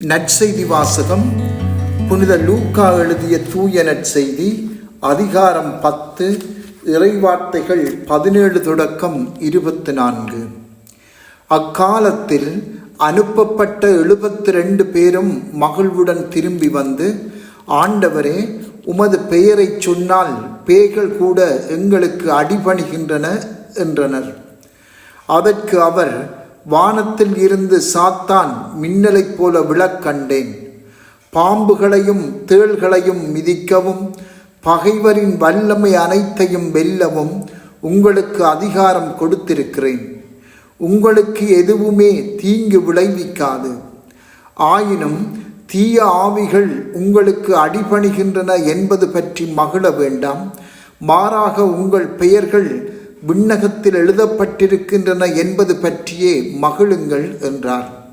நற்செய்தி வாசகம் புனித லூக்கா எழுதிய தூய நற்செய்தி அதிகாரம் பத்து இறைவார்த்தைகள் பதினேழு தொடக்கம் இருபத்தி நான்கு அக்காலத்தில் அனுப்பப்பட்ட எழுபத்தி ரெண்டு பேரும் மகிழ்வுடன் திரும்பி வந்து ஆண்டவரே உமது பெயரைச் சொன்னால் பேய்கள் கூட எங்களுக்கு அடிபணிகின்றன என்றனர். அதற்கு அவர் வானத்தில் இருந்து சாத்தான் மின்னலைப் போல விழக் கண்டேன். பாம்புகளையும் தேள்களையும் மிதிக்கவும் பகைவரின் வல்லமை அனைத்தையும் வெல்லவும் உங்களுக்கு அதிகாரம் கொடுத்திருக்கிறேன். உங்களுக்கு எதுவுமே தீங்கு விளைவிக்காது. ஆயினும் தீய ஆவிகள் உங்களுக்கு அடிபணிகின்றன என்பது பற்றி மகிழ வேண்டாம். மாறாக உங்கள் பெயர்கள் விண்ணகத்தில் எழுதப்பட்டிருக்கின்றன என்பது பற்றியே மகிழுங்கள் என்றார்.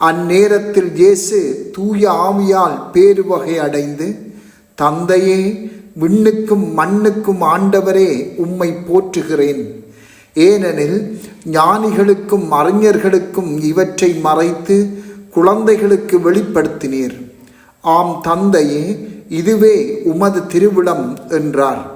அந்நேரத்தில் இயேசு தூய ஆவியால் பேருவகை அடைந்து தந்தையே விண்ணுக்கும் மண்ணுக்கும் ஆண்டவரே உம்மை போற்றுகிறேன். ஏனெனில் ஞானிகளுக்கும் அறிஞர்களுக்கும் இவற்றை மறைத்து குழந்தைகளுக்கு வெளிப்படுத்தினீர். ஆம் தந்தையே இதுவே உமது திருவிழம் என்றார்.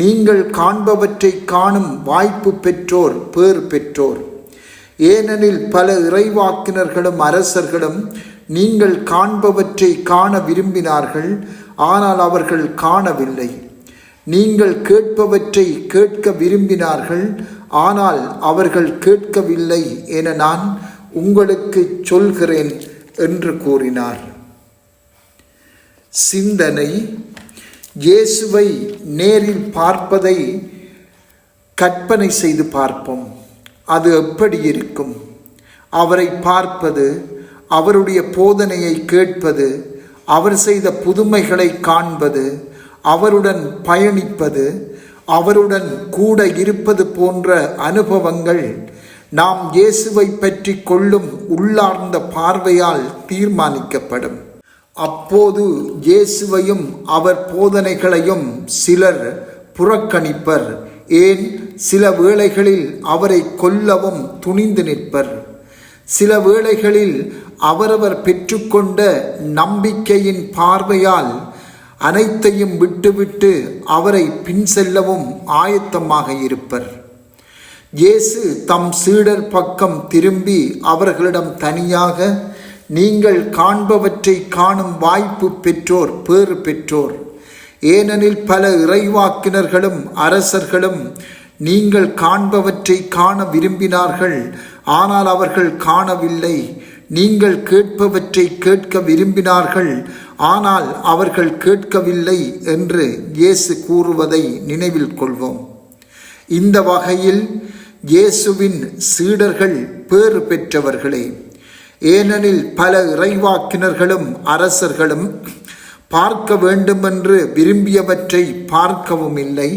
நீங்கள் காண்பவற்றை காணும் வாய்ப்பு பெற்றோர் பேர் பெற்றோர். ஏனெனில் பல இறைவாக்கினர்களும் அரசர்களும் நீங்கள் காண்பவற்றை காண விரும்பினார்கள் ஆனால் அவர்கள் காணவில்லை. நீங்கள் கேட்பவற்றை கேட்க விரும்பினார்கள் ஆனால் அவர்கள் கேட்கவில்லை என நான் உங்களுக்கு சொல்கிறேன் என்று கூறினார். சிந்தனை இயேசுவை நேரில் பார்ப்பதை கற்பனை செய்து பார்ப்போம். அது எப்படி இருக்கும்? அவரை பார்ப்பது அவருடைய போதனையை கேட்பது அவர் செய்த புதுமைகளை காண்பது அவருடன் பயணிப்பது அவருடன் கூட இருப்பது போன்ற அனுபவங்கள் நாம் இயேசுவை பற்றி கொள்ளும் உள்ளார்ந்த பார்வையால் தீர்மானிக்கப்படும். அப்போது இயேசுவையும் அவர் போதனைகளையும் சிலர் புறக்கணிப்பர். ஏன்? சில வேளைகளில் அவரை கொல்லவும் துணிந்து நிற்பர். சில வேளைகளில் அவரவர் பெற்றுக்கொண்ட நம்பிக்கையின் பார்வையால் அனைத்தையும் விட்டுவிட்டு அவரை பின் செல்லவும் ஆயத்தமாக இருப்பர். இயேசு தம் சீடர் பக்கம் திரும்பி அவர்களிடம் தனியாக நீங்கள் காண்பவற்றை காணும் வாய்ப்பு பெற்றோர் பேறு பெற்றோர். ஏனெனில் பல இறைவாக்கினர்களும் அரசர்களும் நீங்கள் காண்பவற்றை காண விரும்பினார்கள். ஆனால் அவர்கள் காணவில்லை. நீங்கள் கேட்பவற்றை கேட்க விரும்பினார்கள். ஆனால் அவர்கள் கேட்கவில்லை என்று இயேசு கூறுவதை நினைவில் கொள்வோம். இந்த வகையில் இயேசுவின் சீடர்கள் பேறு பெற்றவர்களே ஏனெனில் பல இறைவாக்கினர்களும் அரசர்களும் பார்க்க வேண்டுமென்று விரும்பியவற்றை பார்க்கவும் இல்லை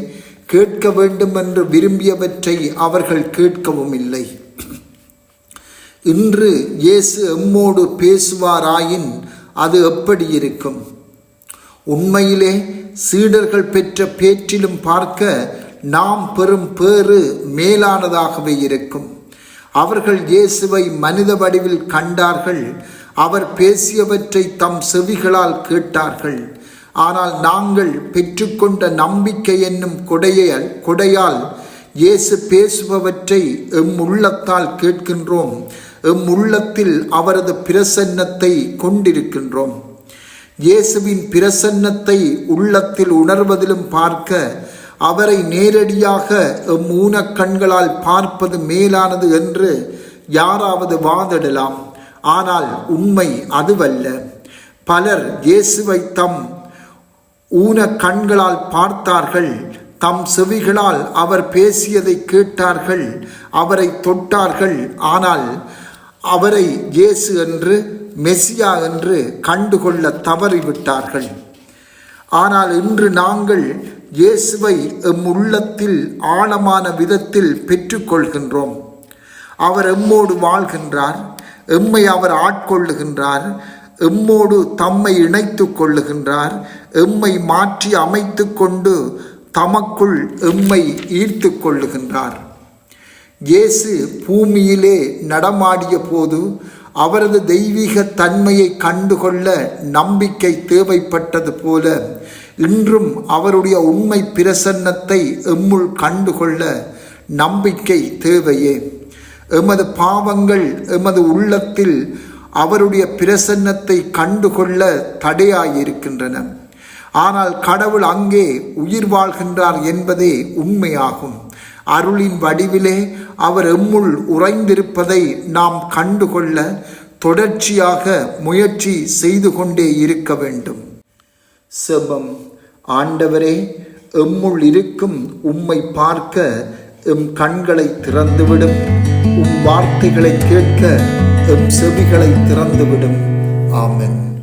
கேட்க வேண்டுமென்று விரும்பியவற்றை அவர்கள் கேட்கவும் இல்லை. இன்று இயேசு எம்மோடு பேசுவாராயின் அது எப்படி இருக்கும்? உண்மையிலே சீடர்கள் பெற்ற பேற்றிலும் பார்க்க நாம் பெறும் பேறு மேலானதாகவே இருக்கும். அவர்கள் இயேசுவை மனித வடிவில் கண்டார்கள். அவர் பேசியவற்றை தம் செவிகளால் கேட்டார்கள். ஆனால் நாங்கள் பெற்றுக்கொண்ட நம்பிக்கை என்னும் கொடையால் கொடையால் இயேசு பேசுபவற்றை எம் உள்ளத்தால் கேட்கின்றோம். எம் உள்ளத்தில் அவரது பிரசன்னத்தை கொண்டிருக்கின்றோம். இயேசுவின் பிரசன்னத்தை உள்ளத்தில் உணர்வதிலும் பார்க்க அவரை நேரடியாக எம் கண்களால் பார்ப்பது மேலானது என்று யாராவது வாதிடலாம். ஆனால் உண்மை அதுவல்ல. பலர் இயேசுவை தம் ஊன கண்களால் பார்த்தார்கள். தம் செவிகளால் அவர் பேசியதை கேட்டார்கள். அவரை தொட்டார்கள். ஆனால் அவரை இயேசு என்று மெசியா என்று கண்டுகொள்ள தவறிவிட்டார்கள். ஆனால் இன்று நாங்கள் இயேசுவை எம் உள்ளத்தில் ஆழமான விதத்தில் பெற்றுக்கொள்கின்றோம். அவர் எம்மோடு வாழ்கின்றார் எம்மை அவர் ஆட்கொள்ளுகின்றார் எம்மோடு தம்மை இணைத்து கொள்ளுகின்றார் எம்மை மாற்றி அமைத்து கொண்டு தமக்குள் எம்மை ஈர்த்து கொள்ளுகின்றார். இயேசு பூமியிலே நடமாடிய போது அவரது தெய்வீக தன்மையை கண்டுகொள்ள நம்பிக்கை தேவைப்பட்டது போல இன்றும் அவருடைய உண்மை பிரசன்னத்தை எம்முள் கண்டுகொள்ள நம்பிக்கை தேவையே. எமது பாவங்கள் எமது உள்ளத்தில் அவருடைய பிரசன்னத்தை கண்டுகொள்ள தடையாயிருக்கின்றன. ஆனால் கடவுள் அங்கே உயிர் வாழ்கின்றார் என்பதே உண்மையாகும். அருளின் வடிவிலே அவர் எம்முள் உறைந்திருப்பதை நாம் கண்டுகொள்ள தொடர்ச்சியாக முயற்சி செய்து கொண்டே இருக்க வேண்டும். செபம். ஆண்டவரே எம்முள் இருக்கும் உம்மை பார்க்க எம் கண்களை திறந்துவிடும். உம் வார்த்தைகளை கேட்க எம் செவிகளை திறந்துவிடும். ஆமென்.